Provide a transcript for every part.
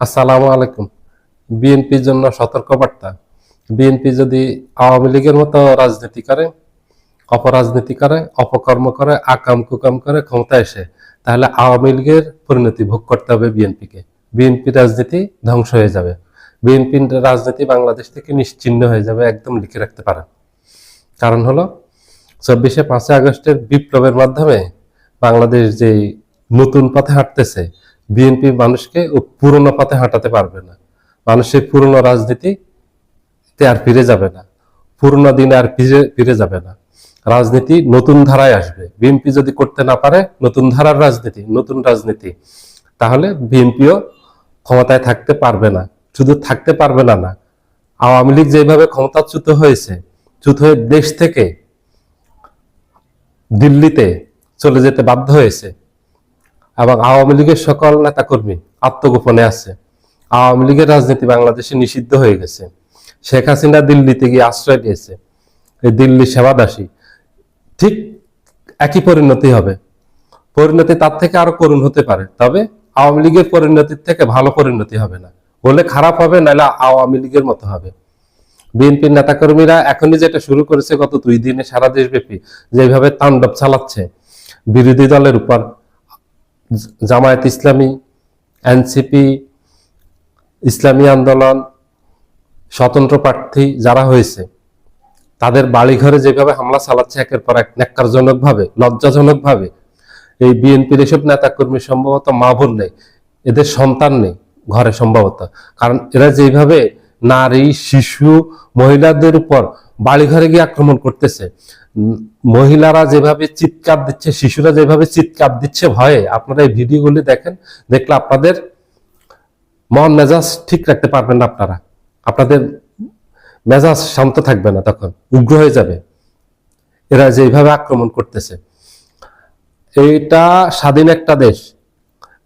আসসালামু আলাইকুম। বিএনপির জন্য সতর্কবার্তা। বিএনপি যদি আওয়ামী লীগের মতো রাজনীতি করে, অপরাজনীতি করে, অপকর্ম করে, আকাম কুকাম করে ক্ষমতা এসে, তাহলে আওয়ামী লীগের পরিণতি ভোগ করতে হবে বিএনপিকে। বিএনপি রাজনীতি ধ্বংস হয়ে যাবে। বিএনপির রাজনীতি বাংলাদেশ থেকে নিশ্চিহ্ন হয়ে যাবে, একদম লিখে রাখতে পারে কারণ হলো, চব্বিশে পাঁচই আগস্টের বিপ্লবের মাধ্যমে বাংলাদেশ যে নতুন পথে হাঁটতেছে বিএনপি মানুষকে পুরনো পথে হাঁটাতে পারবে না। মানুষের পুরনো রাজনীতিতে আর ফিরে যাবে না। পুরনো দিনে আর ফিরে ফিরে যাবে না। রাজনীতি নতুন ধারায় আসবে। বিএনপি যদি করতে না পারে, নতুন ধারার রাজনীতি, নতুন রাজনীতি, তাহলে বিএনপিও ক্ষমতায় থাকতে পারবে না। শুধু থাকতে পারবে না না। আওয়ামী লীগ যেভাবে ক্ষমতাচ্যুত হয়েছে, চ্যুত হয়ে দেশ থেকে দিল্লিতে চলে যেতে বাধ্য হয়েছে এবং আওয়ামী লীগের সকল নেতাকর্মী আত্মগোপনে আছে। আওয়ামী লীগের রাজনীতি বাংলাদেশে নিষিদ্ধ হয়ে গেছে। শেখ হাসিনা দিল্লিতে গিয়ে আশ্রয় এই দিল্লি সেবাদাসী। ঠিক একই পরিণতি হবে। পরিণতি তার থেকে আরও করুণ হতে পারে। তবে আওয়ামী লীগের পরিণতির থেকে ভালো পরিণতি হবে না। হলে খারাপ হবে, নাহলে আওয়ামী লীগের মতো হবে। বিএনপির নেতাকর্মীরা এখনই যেটা শুরু করেছে গত দুই দিনে সারা দেশব্যাপী যেভাবে তাণ্ডব চালাচ্ছে। বিরোধী দলের উপর জামায়াত ইসলামী, এনসিপি, ইসলামী আন্দোলন, স্বতন্ত্র প্রার্থী যারা হয়েছে, তাদের বাড়িঘরে যেভাবে হামলা চালাচ্ছে একের পর এক ন্যাক্কারজনক ভাবে লজ্জাজনক ভাবে এই বিএনপির এসব নেতাকর্মী সম্ভবত মা বোন নেই এদের সন্তান নেই ঘরে সম্ভবত। কারণ এরা যেভাবে নারী, শিশু, মহিলাদের উপর বাড়িঘরে গিয়ে আক্রমণ করতেছে মহিলারা যেভাবে চিৎকার দিচ্ছে, শিশুরা যেভাবে চিৎকার দিচ্ছে ভয়ে, আপনারা এই ভিডিওগুলি দেখেন, দেখলে আপনাদের মন মেজাজ ঠিক রাখতে পারবেন না আপনারা। আপনাদের মেজাজ শান্ত থাকবে না তখন, উগ্র হয়ে যাবে। এরা যেভাবে আক্রমণ করতেছে। এটা স্বাধীন একটা দেশ।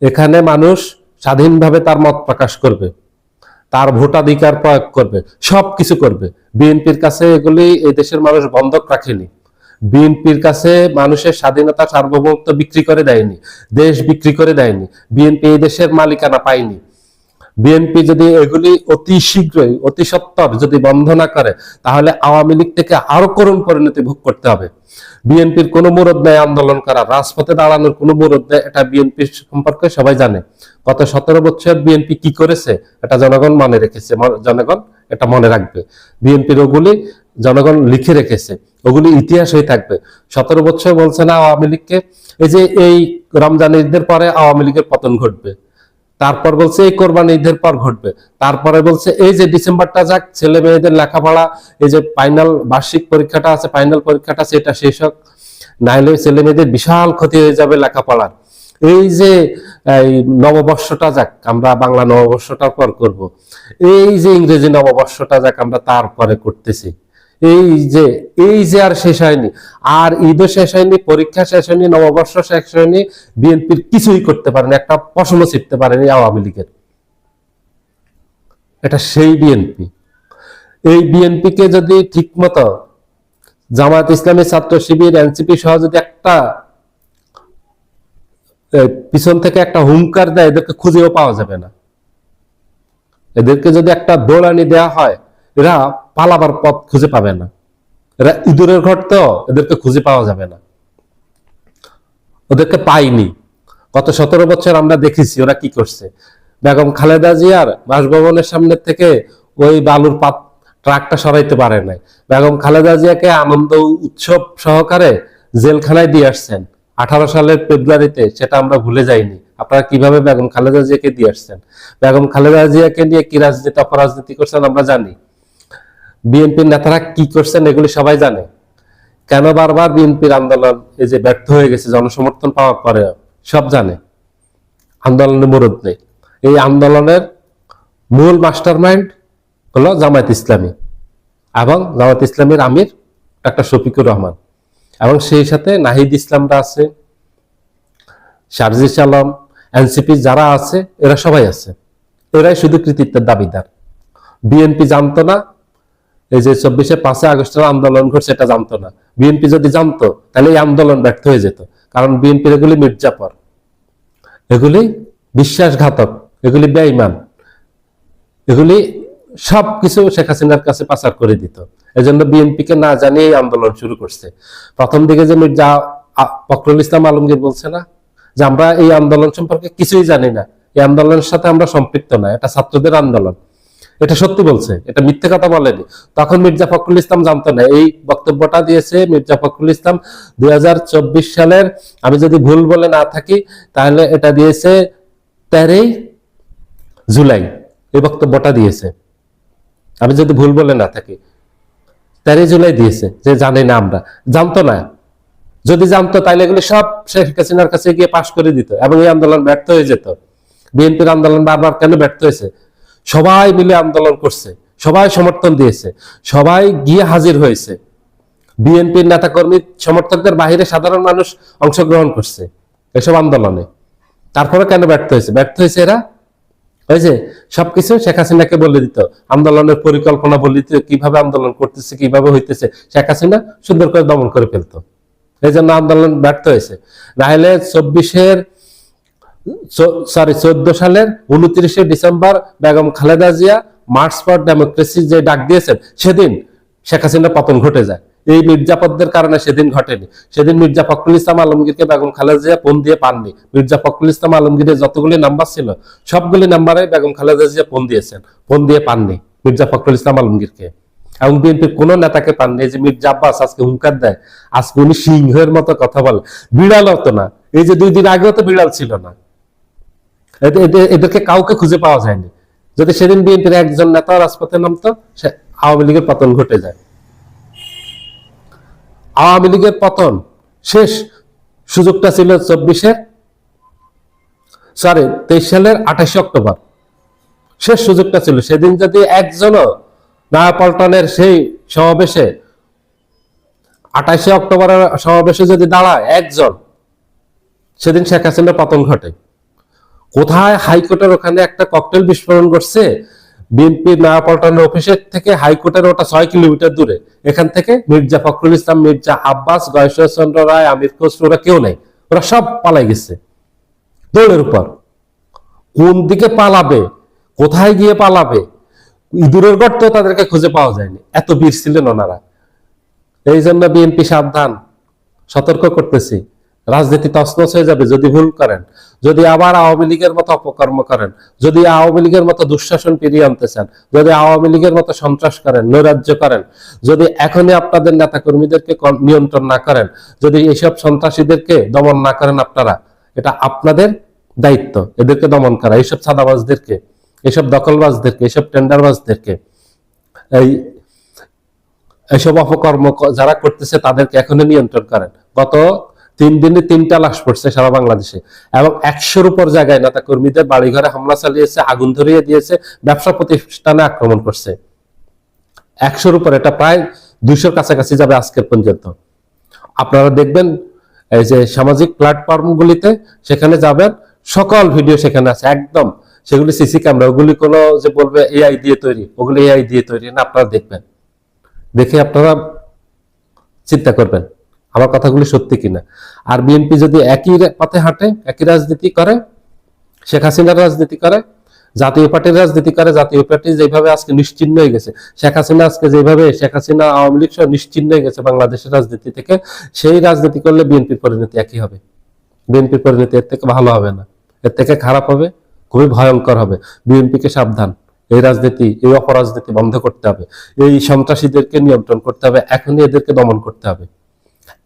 এখানে মানুষ স্বাধীনভাবে তার মত প্রকাশ করবে, তার ভোটাধিকার প্রয়োগ করবে সব কিছু করবে। বিএনপির কাছে এগুলি এই দেশের মানুষ বন্ধক রাখেনি। বিএনপির কাছে মানুষের স্বাধীনতা সার্বভৌমত্ব বিক্রি করে দেয়নি, দেশ বিক্রি করে দেয়নি, বিএনপি এই দেশের মালিকানা পায়নি। বিএনপি যদি এগুলি অতি শীঘ্রই, অতি সত্বর যদি বন্ধ না করে, তাহলে আওয়ামী লীগ থেকে আরও করুণ পরিণতি ভোগ করতে হবে। বিএনপির কোনো মুরদ নেই আন্দোলন করা রাজপথে দাঁড়ানোর কোনো মুরদ নেই এটা বিএনপির সম্পর্কে সবাই জানে। গত সতেরো বছর বিএনপি কি করেছে, এটা জনগণ মনে রেখেছে, জনগণ এটা মনে রাখবে। বিএনপির ওগুলি জনগণ লিখে রেখেছে, ওগুলি ইতিহাস হয়ে থাকবে। সতেরো বছর বলছে না আওয়ামী লীগকে, এই যে এই রমজান ঈদের পরে আওয়ামী লীগের পতন ঘটবে। তারপর বলছে এই কোরবানি ঈদের পর ঘটবে। তারপরে বলছে এই যে ডিসেম্বরটা যাক, ছেলে মেয়েদের লেখাপড়া, এই যে ফাইনাল বার্ষিক পরীক্ষাটা আছে ফাইনাল পরীক্ষাটা আছে, এটা শেষ হোক। নাইলে ছেলে মেয়েদের বিশাল ক্ষতি হয়ে যাবে লেখাপড়ার। এই যে নববর্ষটা যাক, আমরা বাংলা নববর্ষটার পর করব। এই যে ইংরেজি নববর্ষটা যাক, আমরা তারপরে করতেছি। এই যে এই যে আর শেষ হয়নি। আর ঈদও শেষ হয়নি, পরীক্ষা শেষ হয়নি, নববর্ষ শেষ হয়নি, বিএনপির কিছুই করতে পারেনি, একটা পশমও ছিটতে পারেনি আওয়ামী লীগের। এটা সেই বিএনপি। এই বিএনপিকে যদি ঠিকমতো জামায়াত ইসলামী ছাত্র শিবির, এনসিপি সহ যদি একটা পিছন থেকে একটা হুঙ্কার দেয়, এদেরকে খুঁজেও পাওয়া যাবে না। এদেরকে যদি একটা দৌড়ানি দেওয়া হয় এরা পালাবার পথ খুঁজে পাবে না। এরা ইঁদুরের ঘর তো, এদেরকে খুঁজে পাওয়া যাবে না। ওদেরকে পাইনি। গত সতেরো বছর আমরা দেখেছি ওরা কি করছে। বেগম খালেদা জিয়ার বাসভবনের সামনে থেকে ওই বালুর পাত ট্রাকটা সরাইতে পারে নাই। বেগম খালেদা জিয়াকে আনন্দ উৎসব সহকারে জেলখানায় দিয়ে আসছেন। আঠারো সালের ফেব্রুয়ারিতে, সেটা আমরা ভুলে যাইনি। আপনারা কীভাবে বেগম খালেদা জিয়াকে দিয়ে আসছেন? বেগম খালেদা জিয়াকে নিয়ে কি রাজনীতি, অপরাজনীতি করছেন আমরা জানি। বিএনপির নেতারা কি করছেন এগুলি সবাই জানে। কেন বারবার বিএনপির আন্দোলন এই যে ব্যর্থ হয়ে গেছে, জনসমর্থন পাওয়ার পরে সব জানে। আন্দোলনের মুরদ নেই। এই আন্দোলনের মূল মাস্টার মাইন্ড হলো জামায়াত ইসলামী এবং জামায়াত ইসলামীর আমির ডাক্তার শফিকুর রহমান এবং সেই সাথে নাহিদ ইসলামরা আছে শারজিস আলম এনসিপি যারা আছে, এরা সবাই আছে। এরাই শুধু কৃতিত্বের দাবিদার। বিএনপি জানতো না এই যে চব্বিশে পাঁচে আগস্টের আন্দোলন ঘটছে এটা জানতো না। বিএনপি যদি জানতো, তাহলে এই আন্দোলন ব্যর্থ হয়ে যেত। কারণ বিএনপির এগুলি মির্জাপর। এগুলি বিশ্বাসঘাতক, এগুলি বেঈমান। এগুলি সব কিছু শেখ হাসিনার কাছে পাচার করে দিত। এজন্য বিএনপিকে না জানিয়ে এই আন্দোলন শুরু করছে। প্রথম দিকে যে মির্জা ফখরুল ইসলাম আলমগীর বলছে না, যে আমরা এই আন্দোলন সম্পর্কে কিছুই জানি না। এই আন্দোলনের সাথে আমরা সম্পৃক্ত না, এটা ছাত্রদের আন্দোলন। এটা সত্যি বলছে, এটা মিথ্যে কথা বলেনি। তখন মির্জা ফখরুল ইসলাম জানতো না, এই বক্তব্যটা দিয়েছে মির্জা ফখরুল ইসলাম দুই সালের, আমি যদি ভুল বলে না থাকি, তাহলে এটা দিয়েছে তেরোই জুলাই, এই বক্তব্যটা দিয়েছে। আমি যদি ভুল বলে না থাকি, তেরোই জুলাই দিয়েছে, যে জানি না আমরা। জানতো না। যদি জানতো, তাহলে এগুলো সব শেখ হাসিনার কাছে গিয়ে পাশ করে দিত, এবং এই আন্দোলন ব্যর্থ হয়ে যেত। বিএনপির আন্দোলন বারবার কেন ব্যর্থ হয়েছে? সবাই মিলে আন্দোলন করছে, সবাই সমর্থন দিয়েছে, সবাই গিয়ে হাজির হয়েছে। বিএনপির নেতাকর্মী সমর্থকদের বাহিরে সাধারণ মানুষ অংশগ্রহণ করছে এসব আন্দোলনে। তারপরে কেন ব্যর্থ হয়েছে? ব্যর্থ হয়েছে এরা? যে সবকিছু শেখ হাসিনাকে বলে দিত, আন্দোলনের পরিকল্পনা বলে দিত, কীভাবে আন্দোলন করতেছে, কীভাবে হইতেছে। শেখ হাসিনা সুন্দর করে দমন করে ফেলতো। এই জন্য আন্দোলন ব্যর্থ হয়েছে। নাহলে চব্বিশের সরি চোদ্দ সালের উনত্রিশে December Begum Khaleda Zia march for democracy যে ডাক দিয়েছেন, সেদিন শেখ হাসিনা পতন ঘটে যায়। এই কারণে সেদিন ঘটেনি। সেদিন মির্জা ফখরুল ইসলাম আলমগীরকে বেগম খালেদা জিয়া দিয়ে পাননি। মির্জা ফখরুল ইসলাম আলমগীরের যতগুলি নাম্বার ছিল, সবগুলি নাম্বারে বেগম খালেদা জিয়া ফোন দিয়েছেন। ফোন দিয়ে পাননি মির্জা ফখরুল ইসলাম আলমগীরকে। এবং বিএনপির কোন নেতাকে পাননি। যে মির্জা আব্বাস আজকে হুঙ্কার দেয়, আজকে উনি সিংহের মতো কথা বলে। বিড়াল হতো না। এই যে দুই দিন আগেও তো বিড়াল ছিল না। এদেরকে কাউকে খুঁজে পাওয়া যায়নি। যদি সেদিন বিএনপির একজন নেতা রাজপথে নামতো, সে আওয়ামী লীগের পতন ঘটে যায়। আওয়ামী লীগের পতন শেষ সুযোগটা ছিল চব্বিশের সরি তেইশ সালের আঠাশে অক্টোবর। শেষ সুযোগটা ছিল। সেদিন যদি একজনও না পল্টনের সেই সমাবেশে, আঠাশে অক্টোবরের সমাবেশে যদি দাঁড়ায় একজন, সেদিন শেখ হাসিনার পতন ঘটে। কোথায় হাইকোর্টের ওখানে একটা ককটেল বিস্ফোরণ করছে বিএনপি নয়াপল্টনের অফিসের থেকে হাইকোর্টের ওটা ছয় কিলোমিটার দূরে। এখান থেকে মির্জা ফখরুল ইসলাম, মির্জা আব্বাস গয়েশ্বরচন্দ্র রায়, আমির খসরু, ওরা কেউ নেই। ওরা সব পালাই গেছে। দৌড়ের উপর। কোন দিকে পালাবে? কোথায় গিয়ে পালাবে? ইঁদুরের গর্ত তাদেরকে খুঁজে পাওয়া যায়নি। এত বীর ছিলেন ওনারা। এই জন্য বিএনপি সাবধান। সতর্ক করতেছি। রাজনীতি তছনছ হয়ে যাবে যদি ভুল করেন। যদি আবার আওয়ামী লীগের মতো অপকর্ম করেন, যদি আওয়ামী লীগের মতো দুঃশাসন ফিরিয়ে আনতে চান, যদি আওয়ামী লীগের মতো সন্ত্রাস করেন, নৈরাজ্য করেন, যদি এখনই আপনাদের নেতা কর্মীদেরকে নিয়ন্ত্রণ না করেন, যদি এইসব সন্ত্রাসীদেরকে দমন না করেন আপনারা, এটা আপনাদের দায়িত্ব। এদেরকে দমন করা এইসব ছাদাবাজদেরকে এইসব দখলবাজদেরকে এইসব টেন্ডারবাজদেরকে, এই এইসব অপকর্ম যারা করতেছে তাদেরকে এখনই নিয়ন্ত্রণ করেন। গত তিন দিনে তিনটা লাশ পড়ছে সারা বাংলাদেশে। এবং একশোর উপর জায়গায় নেতা কর্মীদের বাড়িঘরে হামলা চালিয়েছে, আগুন ধরিয়ে দিয়েছে, ব্যবসা প্রতিষ্ঠানে আক্রমণ করছে। একশোর উপর এটা প্রায় দুইশোর কাছাকাছি যাবে আজকের পর্যন্ত। আপনারা দেখবেন এই যে সামাজিক প্ল্যাটফর্ম গুলিতে সেখানে যাবেন, সকল ভিডিও সেখানে আছে, একদম। সেগুলি সিসি ক্যামেরা, ওগুলি কোনো যে বলবে এআই দিয়ে তৈরি, ওগুলি এআই দিয়ে তৈরি না, আপনারা দেখবেন। দেখে আপনারা চিন্তা করবেন। আমার কথাগুলি সত্যি কিনা। আর বিএনপি যদি একই পথে হাঁটে, একই রাজনীতি করে, শেখ হাসিনার রাজনীতি করে, জাতীয় পার্টির রাজনীতি করে, জাতীয় পার্টি যেভাবে আজকে নিশ্চিন্ন হয়ে গেছে, শেখ হাসিনা আজকে যেভাবে, শেখ হাসিনা আওয়ামী লীগ সহ নিশ্চিন্ন হয়ে গেছে বাংলাদেশের রাজনীতি থেকে, সেই রাজনীতি করলে বিএনপির পরিণতি একই হবে। বিএনপির পরিণতি এর থেকে ভালো হবে না। এর থেকে খারাপ হবে, খুবই ভয়ঙ্কর হবে। বিএনপিকে সাবধান। এই রাজনীতি, এই অপরাজনীতি বন্ধ করতে হবে। এই সন্ত্রাসীদেরকে নিয়ন্ত্রণ করতে হবে। এখনই এদেরকে দমন করতে হবে।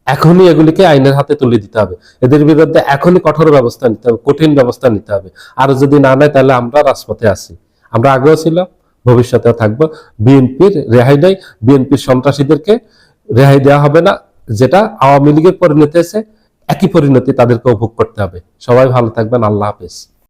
এখনই এগুলিকে আইনের হাতে তুলে দিতে হবে। এদের বিরুদ্ধে এখনই কঠোর ব্যবস্থা নিতে হবে, কঠিন ব্যবস্থা নিতে হবে। আর যদি না নেয়, তাহলে আমরা রাজপথে আছি। আমরা আগেও ছিলাম, ভবিষ্যতেও থাকব। বিএনপির রেহাই নেই। বিএনপির সন্ত্রাসীদেরকে রেহাই দেওয়া হবে না। যেটা আওয়ামী লীগের পরিণতি আছে একই পরিণতি তাদেরকে উপভোগ করতে হবে। সবাই ভালো থাকবেন। আল্লাহ হাফেজ।